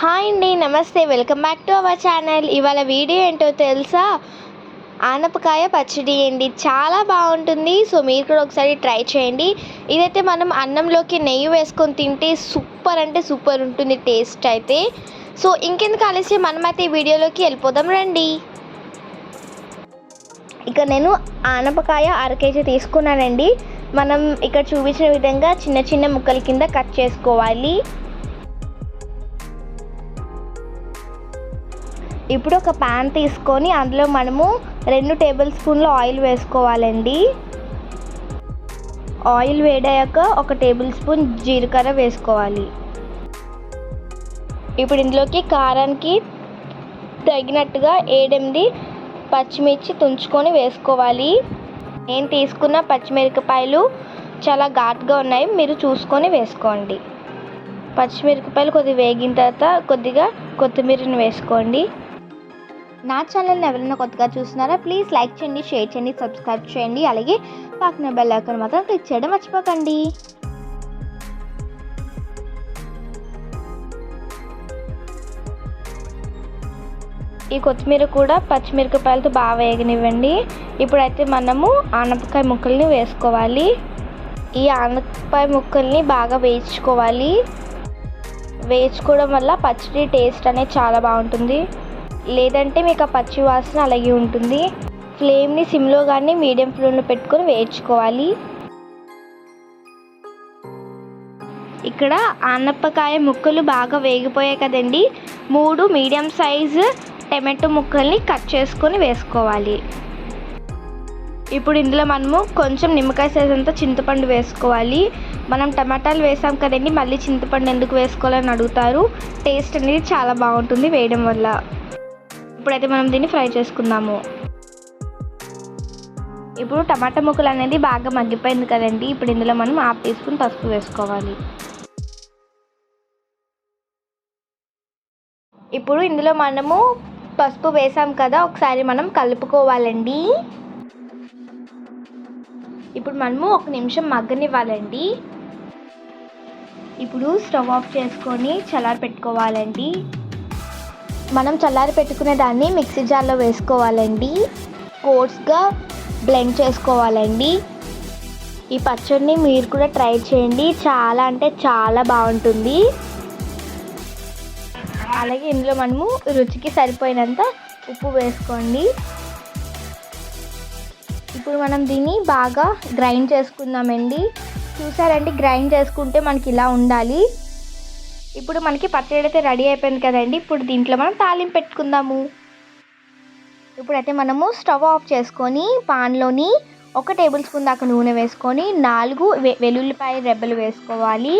Hi అండి నమస్తే. Welcome back to our channel. ఇవాళ వీడియో ఏంటో తెలుసా? ఆనపకాయ పచ్చడి అండి. చాలా బాగుంటుంది. సో మీరు కూడా ఒకసారి ట్రై చేయండి. ఇదైతే మనం అన్నంలోకి నెయ్యి వేసుకొని తింటే సూపర్ అంటే సూపర్ ఉంటుంది టేస్ట్ అయితే. సో ఇంకెందుకు ఆలస్యం? మనమైతే ఈ వీడియోలోకి వెళ్ళిపోదాం రండి. ఇక నేను ఆనపకాయ అర కేజీ తీసుకున్నానండి. మనం ఇక్కడ చూపించిన విధంగా చిన్న చిన్న ముక్కల కింద కట్ చేసుకోవాలి. ఇప్పుడు ఒక ప్యాన్ తీసుకొని అందులో మనము రెండు టేబుల్ స్పూన్లు ఆయిల్ వేసుకోవాలండి. ఆయిల్ వేడాక ఒక టేబుల్ స్పూన్ జీలకర్ర వేసుకోవాలి. ఇప్పుడు ఇందులోకి కారానికి తగినట్టుగా ఏడెనిమిది పచ్చిమిర్చి తుంచుకొని వేసుకోవాలి. నేను తీసుకున్న పచ్చిమిరపకాయలు చాలా ఘాటుగా ఉన్నాయి మీరు చూసుకొని వేసుకోండి. పచ్చిమిరపకాయలు కొద్దిగా వేగిన తర్వాత కొద్దిగా కొత్తిమీరని వేసుకోండి. నా ఛానల్ని ఎవరైనా కొత్తగా చూస్తున్నారా ప్లీజ్ లైక్ చేయండి షేర్ చేయండి సబ్స్క్రైబ్ చేయండి. అలాగే పక్కన బెల్ ఐకాన్ మాత్రం క్లిక్ చేయడం మర్చిపోకండి. ఈ కొత్తిమీర కూడా పచ్చిమిరపకాయలతో బాగా వేగనివ్వండి. ఇప్పుడైతే మనము ఆనపకాయ ముక్కల్ని వేసుకోవాలి. ఈ ఆనపకాయ ముక్కల్ని బాగా వేయించుకోవాలి. వేయించుకోవడం వల్ల పచ్చడి టేస్ట్ అనేది చాలా బాగుంటుంది. లేదంటే మీకు ఆ పచ్చి వాసన అలాగే ఉంటుంది. ఫ్లేమ్ని సిమ్లో కానీ మీడియం ఫ్లేమ్లో పెట్టుకొని వేయించుకోవాలి. ఇక్కడ ఆనపకాయ ముక్కలు బాగా వేగిపోయాయి కదండి. మూడు మీడియం సైజు టమాటో ముక్కల్ని కట్ చేసుకొని వేసుకోవాలి. ఇప్పుడు ఇందులో మనము కొంచెం నిమ్మకాయ సైజ్ అంతా చింతపండు వేసుకోవాలి. మనం టమాటాలు వేసాం కదండి మళ్ళీ చింతపండు ఎందుకు వేసుకోవాలని అడుగుతారు. టేస్ట్ అనేది చాలా బాగుంటుంది వేయడం వల్ల. ఇప్పుడైతే మనం దీన్ని ఫ్రై చేసుకుందాము. ఇప్పుడు టమాటా ముక్కలు అనేది బాగా మగ్గిపోయింది కదండి. ఇప్పుడు ఇందులో మనం హాఫ్ టీ స్పూన్ పసుపు వేసుకోవాలి. ఇప్పుడు ఇందులో మనము పసుపు వేసాం కదా ఒకసారి మనం కలుపుకోవాలండి. ఇప్పుడు మనము ఒక నిమిషం మగ్గనివ్వాలండి. ఇప్పుడు స్టవ్ ఆఫ్ చేసుకొని చల్లారి పెట్టుకోవాలండి మనం చల్లారి పెట్టుకునే దాన్ని మిక్సీ జార్లో వేసుకోవాలండి. కోర్స్గా బ్లెండ్ చేసుకోవాలండి. ఈ పచ్చడిని మీరు కూడా ట్రై చేయండి. చాలా అంటే చాలా బాగుంటుంది. అలాగే ఇందులో మనము రుచికి సరిపోయినంత ఉప్పు వేసుకోండి. ఇప్పుడు మనం దీన్ని బాగా గ్రైండ్ చేసుకుందామండి. చూసారండి గ్రైండ్ చేసుకుంటే మనకి ఇలా ఉండాలి. ఇప్పుడు మనకి పచ్చడి అయితే రెడీ అయిపోయింది కదండి. ఇప్పుడు దీంట్లో మనం తాలింపు పెట్టుకుందాము. ఇప్పుడైతే మనము స్టవ్ ఆఫ్ చేసుకొని పాన్లోని ఒక టేబుల్ స్పూన్ దాకా నూనె వేసుకొని నాలుగు వె వెల్లుల్లిపాయ రెబ్బలు వేసుకోవాలి.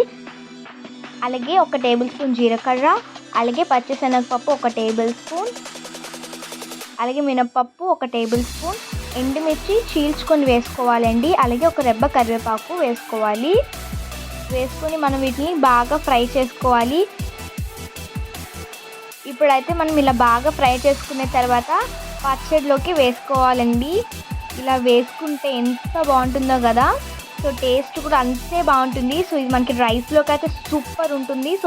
అలాగే ఒక టేబుల్ స్పూన్ జీలకర్ర అలాగే పచ్చిశనగపప్పు ఒక టేబుల్ స్పూన్ అలాగే మినప్పప్పు ఒక టేబుల్ స్పూన్ ఎండుమిర్చి చీల్చుకొని వేసుకోవాలండి. అలాగే ఒక రెబ్బ కరివేపాకు వేసుకోవాలి. వేసుకొని మనం వీటిని బాగా ఫ్రై చేసుకోవాలి. ఇప్పుడైతే మనం ఇలా బాగా ఫ్రై చేసుకున్న తర్వాత పచ్చడిలోకి వేసుకోవాలండి. ఇలా వేసుకుంటే ఎంత బాగుంటుందో కదా. సో టేస్ట్ కూడా అంతే బాగుంటుంది. సో ఇది మనకి రైస్లోకి అయితే సూపర్ ఉంటుంది. సో